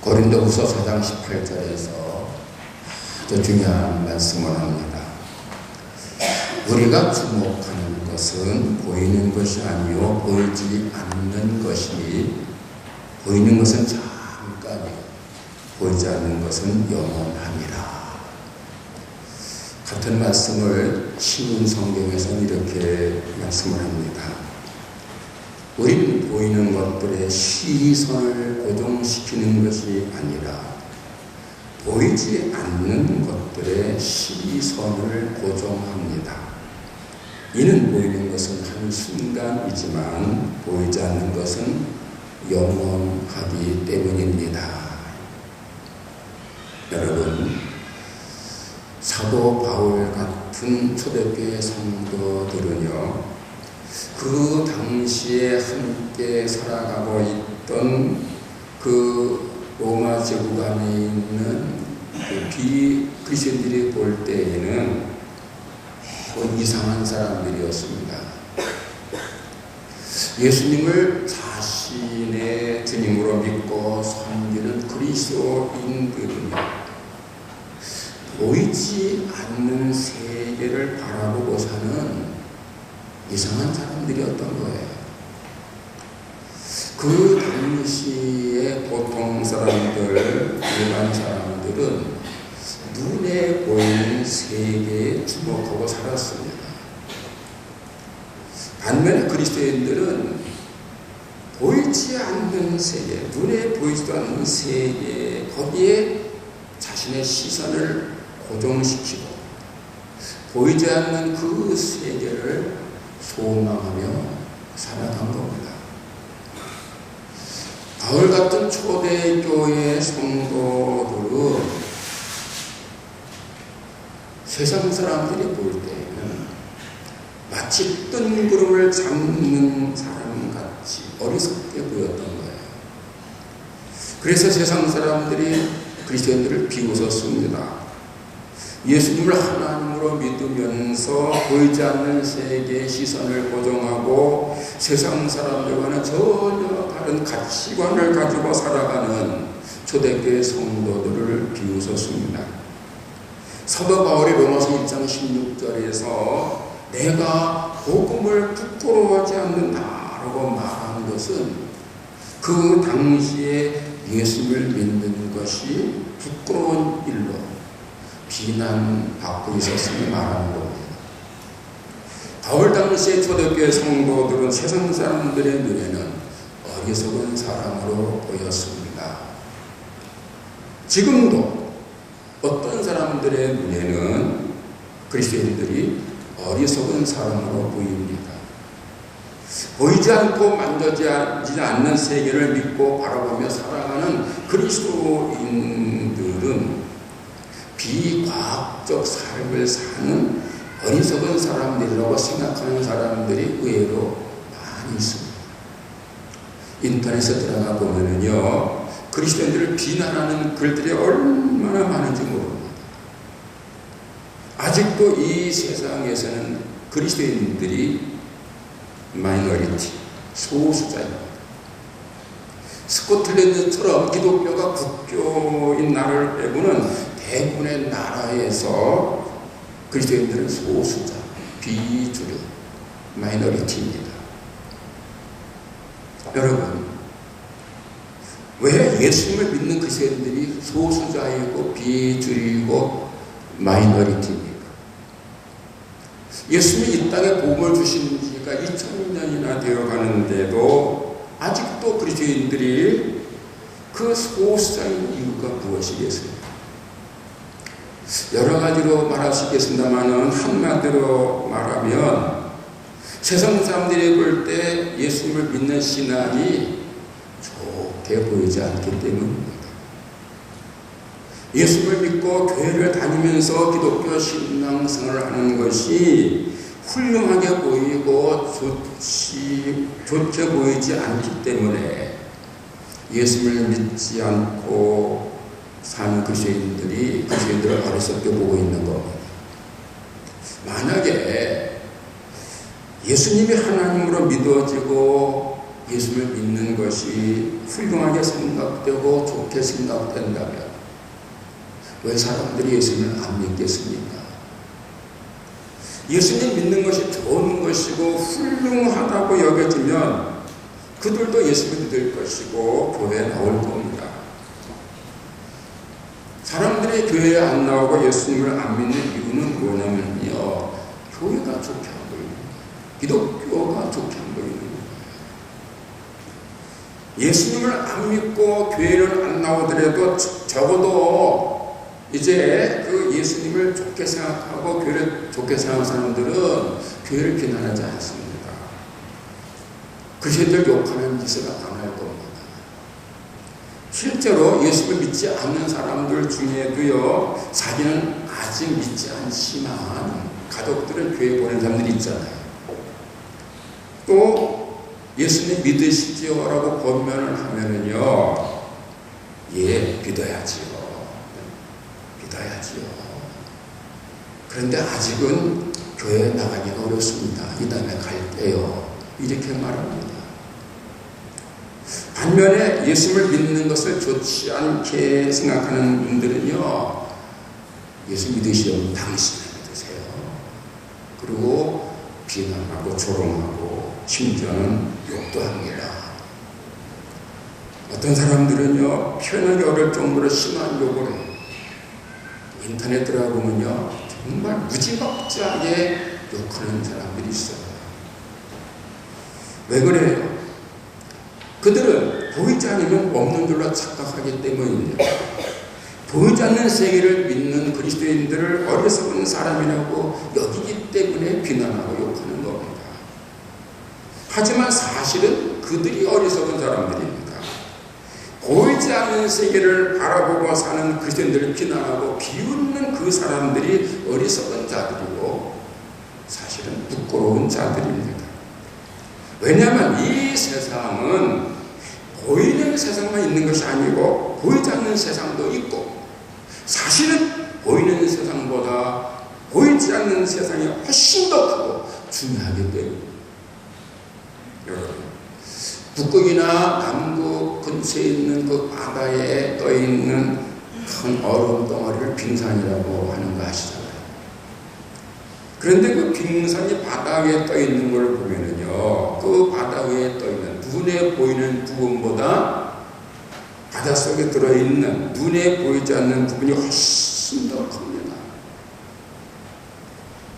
고린도후서 4장 18절에서 아주 중요한 말씀을 합니다. 우리가 주목하는 것은 보이는 것이 아니요 보이지 않는 것이니 보이는 것은 잠깐이요 보이지 않는 것은 영원함이라. 같은 말씀을 신문 성경에서는 이렇게 말씀을 합니다. 우리는 보이는 것들의 시선을 고정시키는 것이 아니라 보이지 않는 것들의 시선을 고정합니다. 이는 보이는 것은 한순간이지만 보이지 않는 것은 영원하기 때문입니다. 여러분, 사도 바울 같은 초대교회 성도들은요, 그 당시에 함께 살아가고 있던 그 로마 제국 안에 있는 그 비 크리스천들이 볼 때에는 매우 이상한 사람들이었습니다. 예수님을 자신의 주님으로 믿고 섬기는 그리스도인들은 보이지 않는 세계를 바라보고 사는 이상한 사람들이었던 거예요. 그 당시에 보통 사람들, 일반 사람들은 눈에 보이는 세계에 주목하고 살았습니다. 반면에 그리스도인들은 보이지 않는 세계, 눈에 보이지도 않는 세계, 거기에 자신의 시선을 고정시키고 보이지 않는 그 세계를 소망하며 살아간 겁니다. 바울 같은 초대교회 성도들은 세상 사람들이 볼 때에는 마치 뜬 구름을 잡는 사람 같이 어리석게 보였던 거예요. 그래서 세상 사람들이 그리스도인들을 비웃었습니다. 예수님을 하나님으로 믿으면서 보이지 않는 세계의 시선을 고정하고 세상 사람들과는 전혀 다른 가치관을 가지고 살아가는 초대교회 성도들을 비웃었습니다. 사도 바울이 로마서 1장 16절에서 내가 복음을 부끄러워하지 않는다라고 말한 것은 그 당시에 예수를 믿는 것이 부끄러운 일로 비난받고 있었음을 말하는 겁니다. 바울 당시의 초대교회 성도들은 세상 사람들의 눈에는 어리석은 사람으로 보였습니다. 지금도 어떤 사람들의 눈에는 그리스도인들이 어리석은 사람으로 보입니다. 보이지 않고 만져지지 않는 세계를 믿고 바라보며 살아가는 그리스도인들은 비과학적 삶을 사는 어리석은 사람들이라고 생각하는 사람들이 의외로 많이 있습니다. 인터넷에 들어가 보면은요, 그리스도인들을 비난하는 글들이 얼마나 많은지 모릅니다. 아직도 이 세상에서는 그리스도인들이 마이너리티, 소수자입니다. 스코틀랜드처럼 기독교가 국교인 나라를 빼고는 대부분의 나라에서 그리스도인들은 소수자, 비주류, 마이너리티입니다. 여러분, 왜 예수님을 믿는 그리스도인들이 소수자이고 비주류이고 마이너리티입니까? 예수님이 이 땅에 복음을 주신 지가 2000년이나 되어 가는데도 아직도 그리스도인들이 그 소수자인 이유가 무엇이겠습니까? 여러 가지로 말할 수 있겠습니다만은 한마디로 말하면 세상 사람들이 볼 때 예수님을 믿는 신앙이 좋게 보이지 않기 때문입니다. 예수를 믿고 교회를 다니면서 기독교 신앙생활을 하는 것이 훌륭하게 보이고 좋지, 좋게 보이지 않기 때문에 예수를 믿지 않고 사는 그리스도인들이 그리스도인들을 어리석게 보고 있는 겁니다. 만약에 예수님이 하나님으로 믿어지고 예수를 믿는 것이 훌륭하게 생각되고 좋게 생각된다면 왜 사람들이 예수를 안 믿겠습니까? 예수님 믿는 것이 좋은 것이고 훌륭하다고 여겨지면 그들도 예수를 믿을 것이고 교회에 나올 겁니다. 사람들이 교회에 안 나오고 예수님을 안 믿는 이유는 뭐냐면요. 교회가 좋게 안 보이는. 기독교가 좋게 안 보이는 거예요. 예수님을 안 믿고 교회를 안 나오더라도 적어도 이제 그 예수님을 좋게 생각하고 교회를 좋게 생각하는 사람들은 교회를 비난하지 않습니다. 그들들 욕하는 짓을 안 할 겁니다. 실제로 예수를 믿지 않는 사람들 중에도요, 자기는 아직 믿지 않지만 가족들은 교회 보낸 사람들이 있잖아요. 또 예수님 믿으시지요? 라고 권면을 하면은요, 예, 믿어야지요. 믿어야지요. 그런데 아직은 교회에 나가기가 어렵습니다. 이 다음에 갈게요. 이렇게 말합니다. 반면에 예수를 믿는 것을 좋지 않게 생각하는 분들은요, 예수 믿으시면 당신을 믿으세요. 그리고 비난하고 조롱하고 심지어는 욕도 합니다. 어떤 사람들은요, 표현하기 어려울 정도로 심한 욕을. 인터넷 들어가 보면요, 정말 무지막지하게 욕하는 사람들이 있어요. 왜 그래요? 그들은 않으면 없는 줄로 착각하기 때문입니다. 보이지 않는 세계를 믿는 그리스도인들을 어리석은 사람이라고 여기기 때문에 비난하고 욕하는 겁니다. 하지만 사실은 그들이 어리석은 사람들입니다. 보이지 않는 세계를 바라보고 사는 그리스도인들을 비난하고 비웃는 그 사람들이 어리석은 자들이고 사실은 부끄러운 자들입니다. 왜냐하면 이 세상은 보이는 세상만 있는 것이 아니고 보이지 않는 세상도 있고 사실은 보이는 세상보다 보이지 않는 세상이 훨씬 더 크고 중요하기 때문에 여러분 북극이나 남극 근처에 있는 그 바다에 떠 있는 큰 얼음 덩어리를 빙산이라고 하는 거 아시잖아요. 그런데 그 빙산이 바다 위에 떠 있는 걸 보면은요, 그 바다 위에 떠 있는 눈에 보이는 부분보다 바닷속에 들어있는 눈에 보이지 않는 부분이 훨씬 더 큽니다.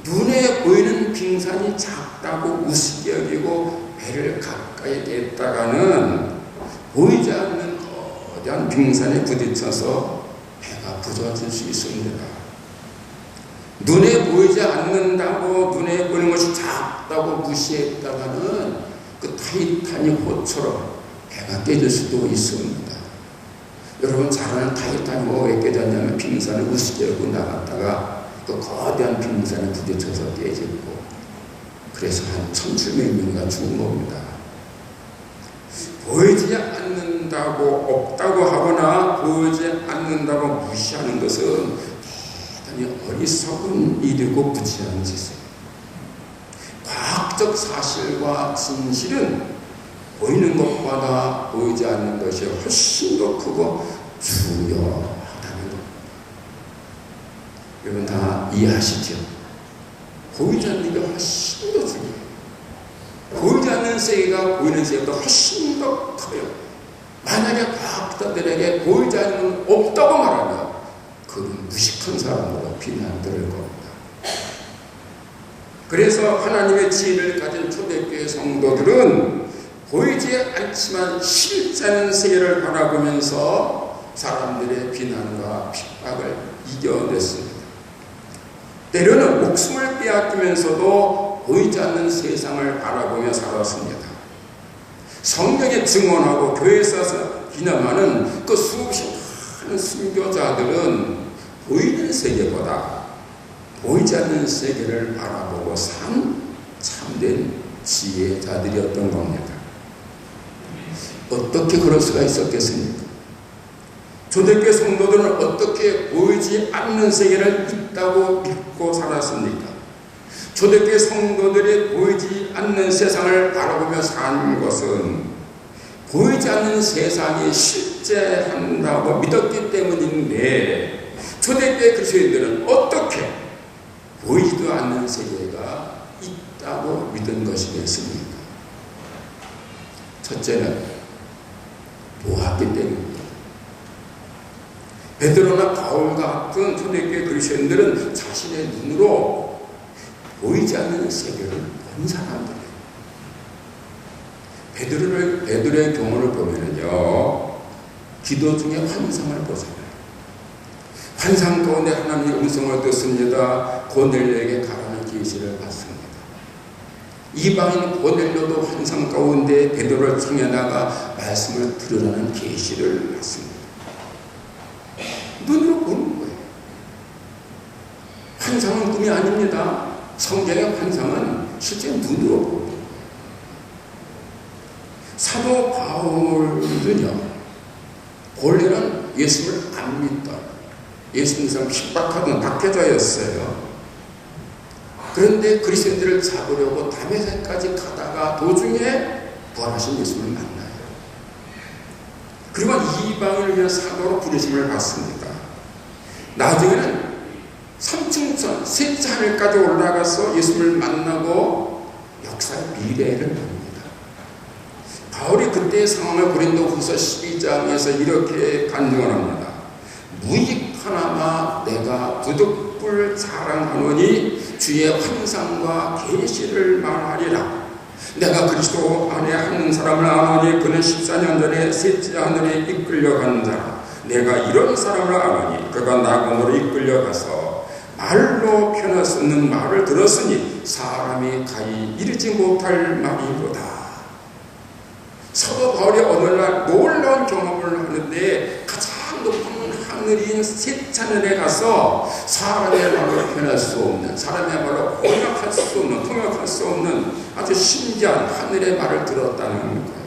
눈에 보이는 빙산이 작다고 우습게 여기고 배를 가까이 댔다가는 보이지 않는 거대한 빙산에 부딪혀서 배가 부서질 수 있습니다. 눈에 보이지 않는다고 눈에 보이는 것이 작다고 무시했다가는 그 타이타닉 호처럼 배가 깨질 수도 있습니다. 여러분 잘 아는 타이타닉 호왜 깨졌냐면 빙산을 우습게 나갔다가 그 거대한 빙산에 부딪혀서 깨지고 그래서 한 1700명가 죽은 겁니다. 보이지 않는다고 없다고 하거나 보이지 않는다고 무시하는 것은 대단히 어리석은 일이고 부지한 짓이에요. 과학적 사실과 진실은 보이는 것보다 보이지 않는 것이 훨씬 더 크고 중요하다는 겁니다. 여러분 다 이해하시죠? 보이지 않는 게 훨씬 더 중요해요. 보이지 않는 세계가 보이는 세계보다 훨씬 더 커요. 만약에 과학자들에게 보이지 않는 건 없다고 말하면 그는 무식한 사람으로 비난들을 겁니다. 그래서 하나님의 지혜를 가진 초대교회 성도들은 보이지 않지만 실제는 세계를 바라보면서 사람들의 비난과 핍박을 이겨냈습니다. 때로는 목숨을 빼앗기면서도 보이지 않는 세상을 바라보며 살았습니다. 성경에 증언하고 교회에서 기념하는 그 수없이 많은 순교자들은 보이는 세계보다 보이지 않는 세계를 바라보고 산 참된 지혜자들이었던 겁니다. 어떻게 그럴 수가 있었겠습니까? 초대교회 성도들은 어떻게 보이지 않는 세계를 있다고 믿고 살았습니까? 초대교회 성도들이 보이지 않는 세상을 바라보며 사는 것은 보이지 않는 세상이 실제한다고 믿었기 때문인데 초대교회 그리스도인들은 어떻게 보이지도 않는 세계가 있다고 믿은 것이겠습니까? 첫째는 보았기 때문입니다. 베드로나 바울 같은 초대교회 그리스도인들은 자신의 눈으로 보이지 않는 세계를 본 사람들이에요. 베드로를 베드로의 경우를 보면은요, 기도 중에 환상을 보잖아요. 환상 가운데 하나님의 음성을 듣습니다. 고넬료에게 가라는 계시를 받습니다. 이방인 고넬료도 환상 가운데 베드로를 청해다가 말씀을 들으라는 계시를 받습니다. 눈으로 보는 거예요. 환상은 꿈이 아닙니다. 성경의 환상은 실제 눈으로 보는 거예요. 사도 바울은요, 본래는 예수를 안 믿던 예수 믿는 핍박하던 박해자였어요. 그런데 그리스도인들을 잡으려고 담에색까지 가다가 도중에 부활하신 예수를 만나요. 그리고 이방을 위한 사도로 부르심을 받습니다. 나중에는 삼층천 셋째 하늘까지 올라가서 예수를 만나고 역사의 미래를 봅니다. 바울이 그때의 상황을 고린도 후서 12장에서 이렇게 간증을 합니다. 무익 하나마 내가 부득불 자랑하노니 주의 환상과 계시를 말하리라. 내가 그리스도 안에 한 사람을 아노니 그는 14년 전에 셋째 하늘에 이끌려간 자라. 내가 이런 사람을 아노니 그가 낙원으로 이끌려가서 말로 표현할 수 없는 말을 들었으니 사람이 가히 이르지 못할 말이로다. 사도 바울이 어느 날 놀라운 경험을 하는데 가장 하늘인 셋하늘에 가서 사람의 말로 표현할 수 없는 사람의 말로 번역할 수 없는 통역할 수 없는 아주 신기한 하늘의 말을 들었다는 거예요.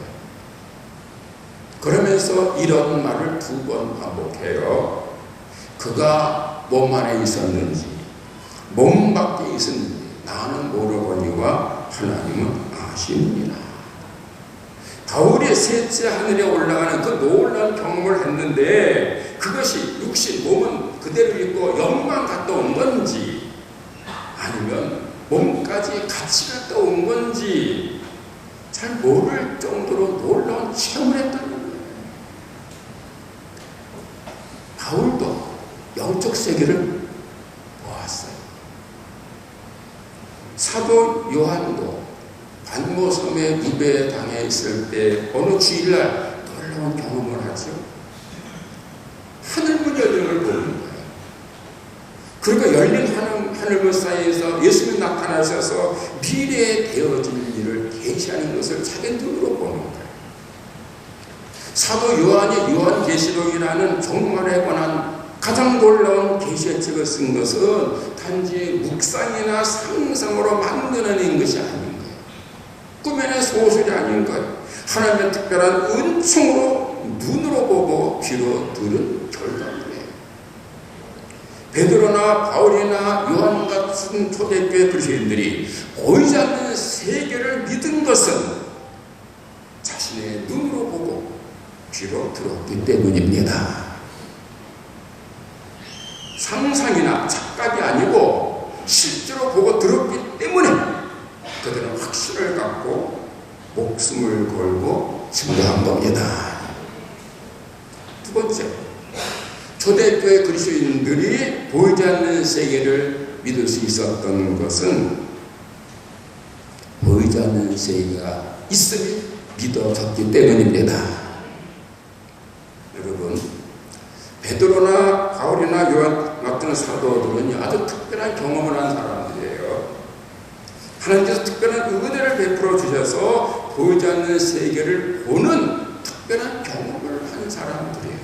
그러면서 이런 말을 두 번 반복해요. 그가 몸 안에 있었는지 몸 밖에 있었는지 나는 모르거니와 하나님은 아시느니라. 바울이 셋째 하늘에 올라가는 그 놀라운 경험을 했는데 그것이 육신 몸은 그대로 있고 영만 갔다 온 건지 아니면 몸까지 같이 갔다 온 건지 잘 모를 정도로 놀라운 체험을 했다는 거예요. 바울도 영적 세계를 보았어요. 사도 요한도 반모섬에 무배 당해 있을 때 어느 주일날 놀라운 경험을 하죠. 하늘문 열리는 걸 보는 거예요. 그리고 열린 하늘, 하늘문 사이에서 예수님이 나타나셔서 미래에 되어질 일을 계시하는 것을 자기 눈으로 보는 거예요. 사도 요한이 요한계시록이라는 종말에 관한 가장 놀라운 계시의 책을 쓴 것은 단지 묵상이나 상상으로 만들어낸 것이 아닌 거예요. 꿈에는 소설이 아닌 거예요. 하나님의 특별한 은총으로 눈으로 보고 귀로 들은 결과물이에요. 베드로나 바울이나 요한 같은 초대교회 그리스도인들이 보이지 않는 세계를 믿은 것은 자신의 눈으로 보고 귀로 들었기 때문입니다. 상상이나 착각이 아니고 실제로 보고 들었기 때문에 그들은 확신을 갖고 목숨을 걸고 증거한 겁니다. 두 번째, 초대교회 그리스도인들이 보이지 않는 세계를 믿을 수 있었던 것은 보이지 않는 세계가 있음이 믿어졌기 때문입니다. 여러분, 베드로나 바울이나 요한 같은 사도들은 아주 특별한 경험을 한 사람들이에요. 하나님께서 특별한 은혜를 베풀어 주셔서 보이지 않는 세계를 보는 특별한 경험을 한 사람들이에요.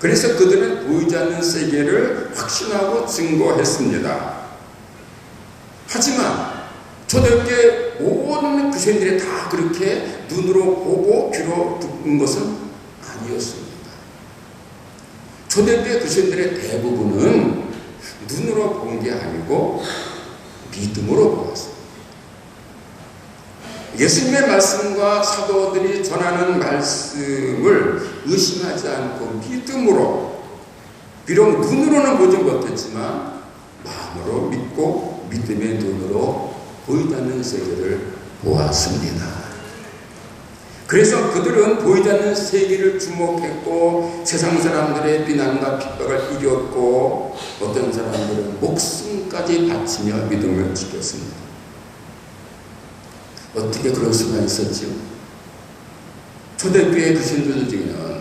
그래서 그들은 보이지 않는 세계를 확신하고 증거했습니다. 하지만 초대교회 모든 그리스도인들이 다 그렇게 눈으로 보고 귀로 듣는 것은 아니었습니다. 초대교회 그리스도인들의 대부분은 눈으로 본 게 아니고 믿음으로 보았습니다. 예수님의 말씀과 사도들이 전하는 말씀을 의심하지 않고 믿음으로 비록 눈으로는 보지 못했지만 마음으로 믿고 믿음의 눈으로 보이지 않는 세계를 보았습니다. 그래서 그들은 보이지 않는 세계를 주목했고 세상 사람들의 비난과 핍박을 이겼고 어떤 사람들은 목숨까지 바치며 믿음을 지켰습니다. 어떻게 그럴 수가 있었지요? 초대교회 그 신들 중에는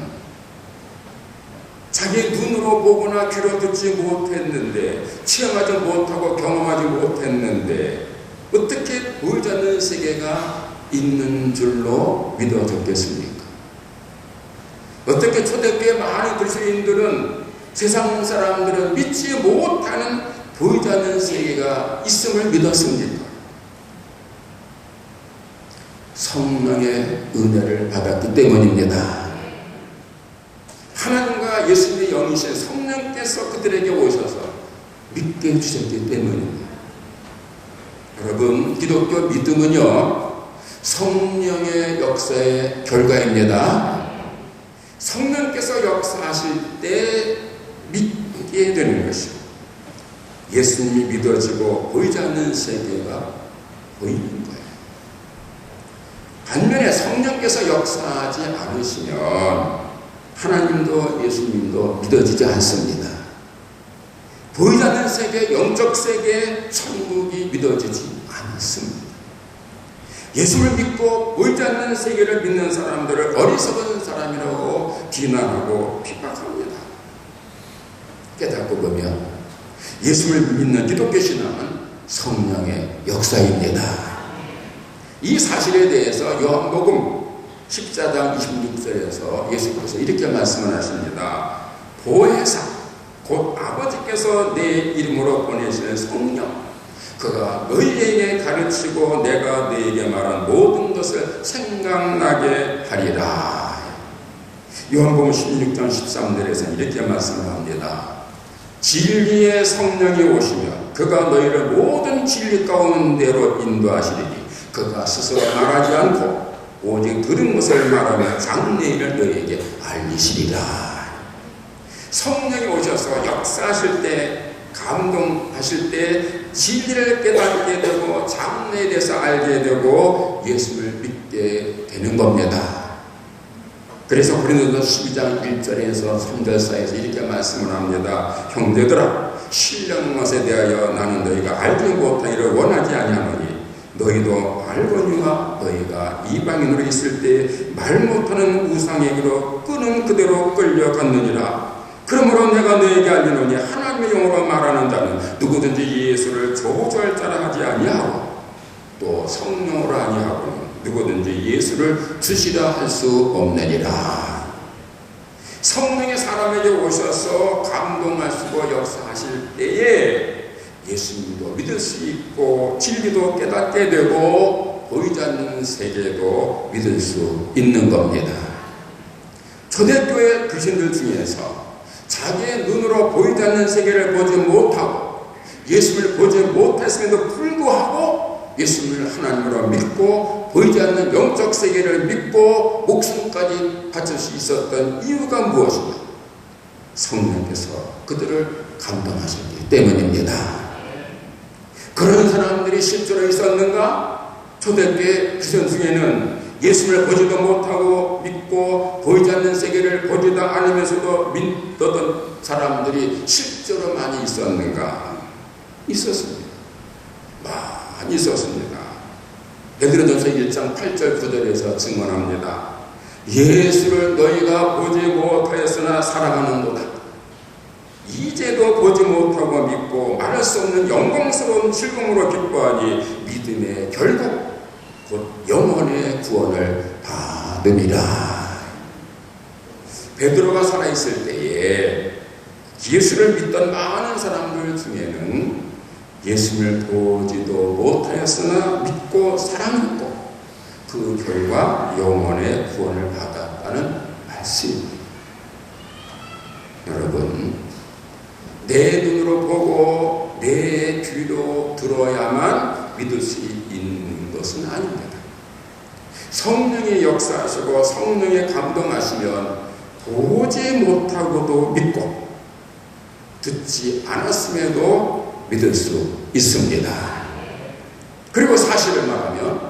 자기 눈으로 보거나 귀로 듣지 못했는데 체험하지 못하고 경험하지 못했는데 어떻게 보이지 않는 세계가 있는 줄로 믿어졌겠습니까? 어떻게 초대교회 많은 그리스도인들은 세상 사람들은 믿지 못하는 보이지 않는 세계가 있음을 믿었습니까? 성령의 은혜를 받았기 때문입니다. 하나님과 예수님의 영이신 성령께서 그들에게 오셔서 믿게 해주셨기 때문입니다. 여러분, 기독교 믿음은요, 성령의 역사의 결과입니다. 성령께서 역사하실 때 믿게 되는 것이고 예수님이 믿어지고 보이지 않는 세계가 거예요. 반면에 성령께서 역사하지 않으시면 하나님도 예수님도 믿어지지 않습니다. 보이지 않는 세계, 영적 세계, 천국이 믿어지지 않습니다. 예수를 믿고 보이지 않는 세계를 믿는 사람들을 어리석은 사람이라고 비난하고 핍박합니다. 깨닫고 보면 예수를 믿는 기독교 신앙은 성령의 역사입니다. 이 사실에 대해서 요한복음 14장 26절에서 예수께서 이렇게 말씀을 하십니다. 보혜사, 곧 아버지께서 내 이름으로 보내시는 성령, 그가 너희에게 가르치고 내가 너희에게 말한 모든 것을 생각나게 하리라. 요한복음 16장 13절에서 이렇게 말씀을 합니다. 진리의 성령이 오시면 그가 너희를 모든 진리 가운데로 인도하시리니 그가 스스로 말하지 않고 오직 들은 것을 말하며 장래일을 너희에게 알리시리라. 성령이 오셔서 역사하실 때 감동하실 때 진리를 깨닫게 되고 장래에 대해서 알게 되고 예수를 믿게 되는 겁니다. 그래서 고린도서 12장 1절에서 3절 사이에서 이렇게 말씀을 합니다. 형제들아 신령 것에 대하여 나는 너희가 알지 못하기를 원하지 아니하노니 너희도 알거니와 너희가 이방인으로 있을 때 말 못하는 우상에게로 끄는 그대로 끌려갔느니라 그러므로 내가 너에게 알리노니 하나님의 영으로 말하는 자는 누구든지 예수를 조절 자라 하지 아니하고 또 성령으로 아니하고 누구든지 예수를 주시라 할 수 없느니라. 성령의 사람에게 오셔서 감동하시고 역사하실 때에 예수님도 믿을 수 있고 진리도 깨닫게 되고 보이지 않는 세계도 믿을 수 있는 겁니다. 초대교회 귀신들 중에서 자기의 눈으로 보이지 않는 세계를 보지 못하고 예수를 보지 못했음에도 불구하고 예수를 하나님으로 믿고 보이지 않는 영적 세계를 믿고 목숨까지 바칠 수 있었던 이유가 무엇인가? 성령께서 그들을 감동하셨기 때문입니다. 그런 사람들이 실제로 있었는가? 초대교회 그선 중에는 예수를 보지도 못하고 믿고 보이지 않는 세계를 보지도 않으면서도 믿었던 사람들이 실제로 많이 있었는가? 있었습니다. 많이 있었습니다. 베드로전서 1장 8절 9절에서 증언합니다. 예수를 너희가 보지 못하였으나 사랑하는도다. 이제도 보지 못하고 믿고 말할 수 없는 영광스러운 즐거움으로 기뻐하니 믿음의 결국 곧 영혼의 구원을 받음이라. 베드로가 살아있을 때에 예수를 믿던 많은 사람들 중에는 예수를 보지도 못하였으나 믿고 사랑했고 그 결과 영혼의 구원을 받았다는 말씀입니다. 여러분, 내 눈으로 보고 내 귀로 들어야만 믿을 수 있는 것은 아닙니다. 성령의 역사하시고 성령의 감동하시면 보지 못하고도 믿고 듣지 않았음에도 믿을 수 있습니다. 그리고 사실을 말하면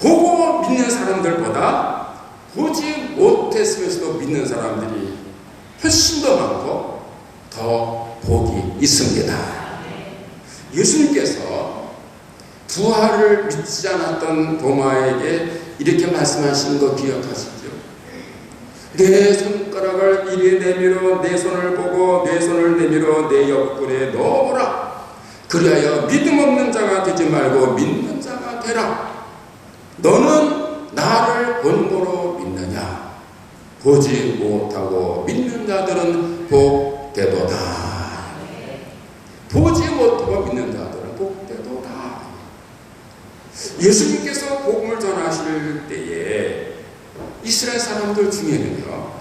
보고 믿는 사람들보다 보지 못했으면서도 믿는 사람들이 훨씬 더 많고 더 복이 있습니다. 예수님께서 부활을 믿지 않았던 도마에게 이렇게 말씀하시는 거 기억하시죠? 내 손가락을 이리 내밀어 내 손을 보고 내 손을 내밀어 내 옆구리에 넣어보라. 그리하여 믿음 없는 자가 되지 말고 믿는 자가 되라. 너는 나를 본고로 믿느냐? 보지 못하고 믿는 자들은 복 되도다. 보지 못하고 믿는 자들은 복되도다. 예수님께서 복음을 전하실 때에 이스라엘 사람들 중에는요,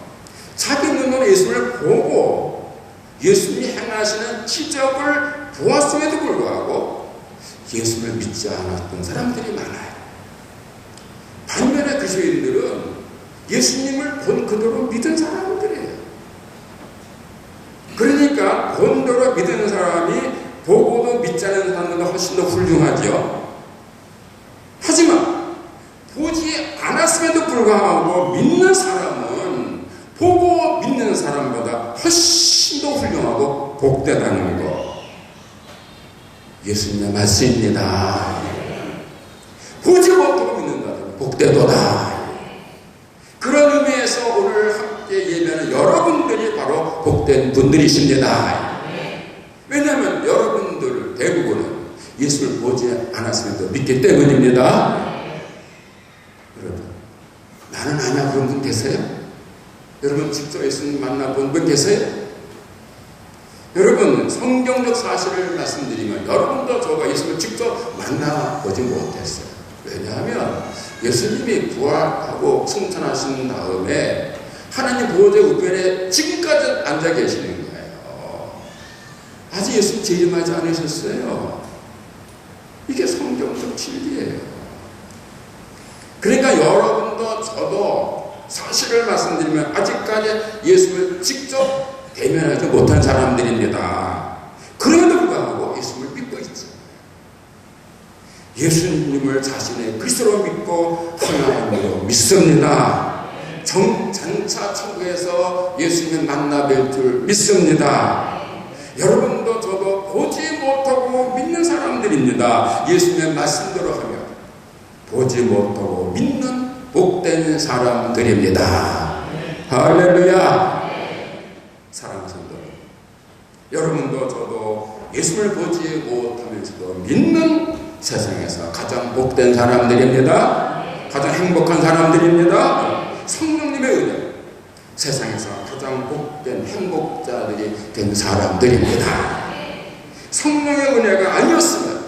자기 눈으로 예수를 보고 예수님이 행하시는 기적을 보았음에도 불구하고 예수를 믿지 않았던 사람들이 많아요. 반면에 그리스도인들은 예수님을 본 그대로 믿은 사람들이에요. 그러니까 본대로 믿는 사람이 보고도 믿지 않는 사람보다 훨씬 더 훌륭하죠. 하지만 보지 않았음에도 불구하고 믿는 사람은 보고 믿는 사람보다 훨씬 더 훌륭하고 복되다는 거. 예수님의 말씀입니다. 보지 못하고 믿는 자들은 복되도다. 그런 의미에서 오늘 함께 예배하는 여러분들이 바로 복된 분들이십니다. 왜냐하면 여러분들 대부분은 예수를 보지 않았음에도 믿기 때문입니다. 여러분, 나는 아냐 그런 분 계세요? 여러분 직접 예수님 만나본 분 계세요? 여러분 성경적 사실을 말씀드리면 여러분도 저가 예수를 직접 만나보지 못했어요. 왜냐하면 예수님이 부활하고 승천하신 다음에 하나님 보호자 우편에 지금까지 앉아 계시는 거예요. 아직 예수님 재림하지 않으셨어요. 이게 성경적 진리예요. 그러니까 여러분도 저도 사실을 말씀드리면 아직까지 예수를 직접 대면하지 못한 사람들입니다. 그럼에도 불구하고 예수를 믿고 있죠. 예수님을 자신의 그리스도로 믿고 하나님으로 믿습니다. 정, 장차 천국에서 예수님을 만나 뵐 줄 믿습니다. 여러분도 사람들입니다. 예수님의 말씀대로 하면 보지 못하고 믿는 복된 사람들입니다. 할렐루야. 사랑하는 성도 여러분도 저도 예수를 보지 못하면서도 믿는 세상에서 가장 복된 사람들입니다. 가장 행복한 사람들입니다. 성령님의 은혜 세상에서 가장 복된 행복자들이 된 사람들입니다. 성령의 은혜가 아니었으면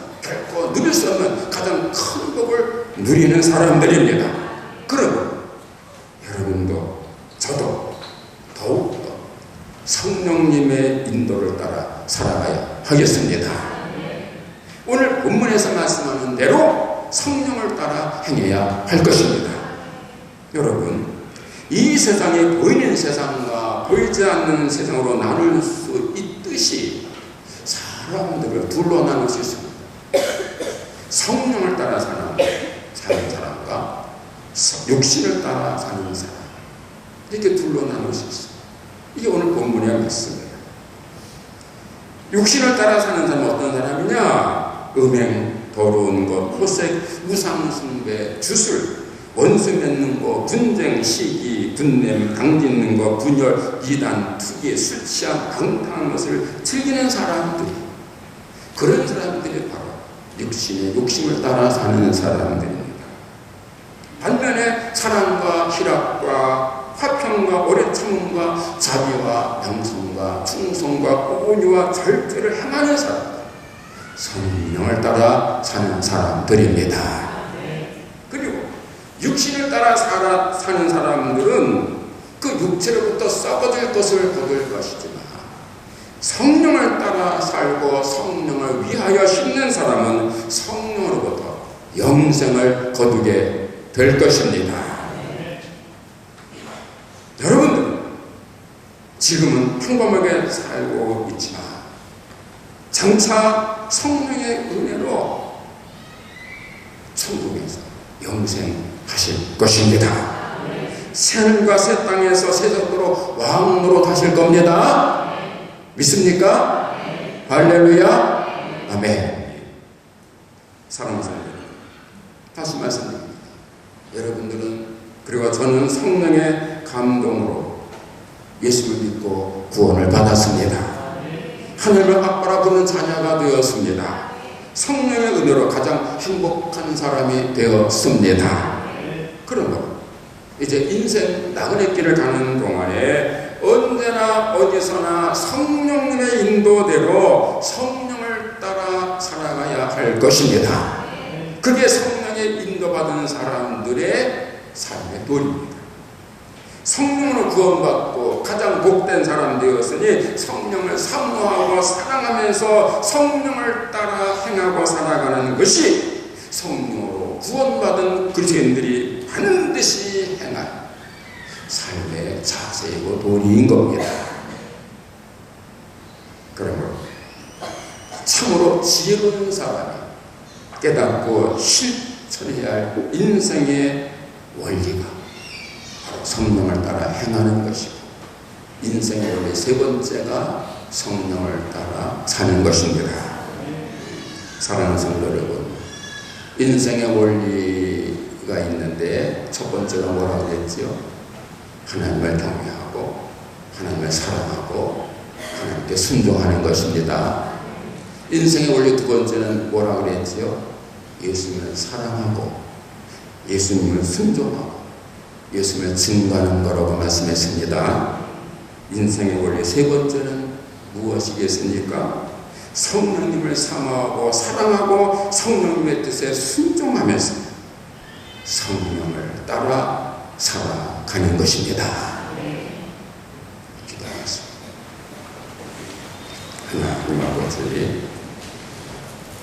결코 누릴 수 없는 가장 큰 복을 누리는 사람들입니다. 그러면 여러분도 저도 더욱더 성령님의 인도를 따라 살아가야 하겠습니다. 오늘 본문에서 말씀하는 대로 성령을 따라 행해야 할 것입니다. 여러분, 이 세상이 보이는 세상과 보이지 않는 세상으로 나눌 수 있듯이 사람들을 둘로 나눌 수 따라 사는, 사는 사람과 육신을 따라 사는 사람. 이렇게 둘로 나눌 수 있습니다. 이게 오늘 본문의 말씀이에요. 육신을 따라 사는 사람은 어떤 사람이냐? 음행, 더러운 것, 호색, 우상 숭배, 주술, 원수 맺는 거, 분쟁, 시기, 분냄, 당짓는 거, 분열, 이단, 투기, 술 취한, 방탕한 것을 즐기는 사람들. 그런 사람들이 바로 육신의 욕심을 따라 사는 사람들입니다. 반면에 사랑과 희락과 화평과 오래 참음과 자비와 양성과 충성과 온유와 절제를 행하는 사람들. 성령을 따라 사는 사람들입니다. 그리고 육신을 따라 살아, 사는 사람들은 그 육체로부터 썩어질 것을 거둘 것이지만 성령을 따라 살고 성령을 위하여 심는 사람은 성령으로부터 영생을 거두게 될 것입니다. 여러분들 지금은 평범하게 살고 있지만 장차 성령의 은혜로 천국에서 영생하실 것입니다. 새하늘과 새 땅에서 새정도로 왕으로 다실 겁니다. 믿습니까? 할렐루야. 아멘. 사랑하는 사람들, 다시 말씀드립니다. 여러분들은 그리고 저는 성령의 감동으로 예수를 믿고 구원을 받았습니다. 하늘을 부르는 자녀가 되었습니다. 성령의 은혜로 가장 행복한 사람이 되었습니다. 그러므로 이제 인생 나그네 길을 가는 동안에 언제나 어디서나 성령의 인도대로 성령을 따라 살아가야 할 것입니다. 그게 성령의 인도받은 사람들의 삶의 도리입니다. 성령으로 구원받고 가장 복된 사람 되었으니 성령을 사모하고 사랑하면서 성령을 따라 행하고 살아가는 것이 성령으로 구원받은 그리스도인들이 반드시 행할 삶의 자세이고 도리인 겁니다. 그러므로 참으로 지혜로운 사람이 깨닫고 실천해야 할 인생의 원리가 바로 성령을 따라 행하는 것이고 인생의 원리 세 번째가 성령을 따라 사는 것입니다. 사랑하는 성도 여러분, 인생의 원리가 있는데 첫 번째가 뭐라고 그랬죠? 하나님을 경외하고 하나님을 사랑하고 하나님께 순종하는 것입니다. 인생의 원리 두 번째는 뭐라고 그랬지요? 예수님을 사랑하고 예수님을 순종하고 예수님을 증거하는 거라고 말씀했습니다. 인생의 원리 세 번째는 무엇이겠습니까? 성령님을 사모하고 사랑하고 성령님의 뜻에 순종하면서 성령을 따라 살아 가는 것입니다.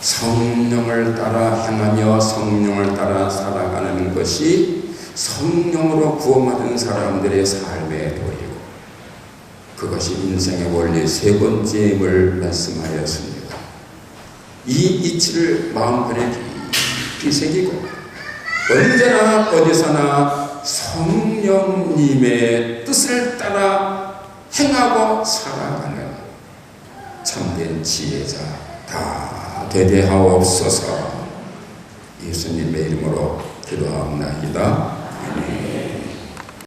성령을 따라 행하며 성령을 따라 살아가는 것이 성령으로 구원받은 사람들의 삶의 도리고 그것이 인생의 원리 세 번째임을 말씀하였습니다. 이 이치를 마음편에 깊이 새기고 언제나 어디서나 성령님의 뜻을 따라 행하고 살아가는 참된 지혜자 다 되되하옵소서 예수님의 이름으로 기도하옵나이다. 아멘.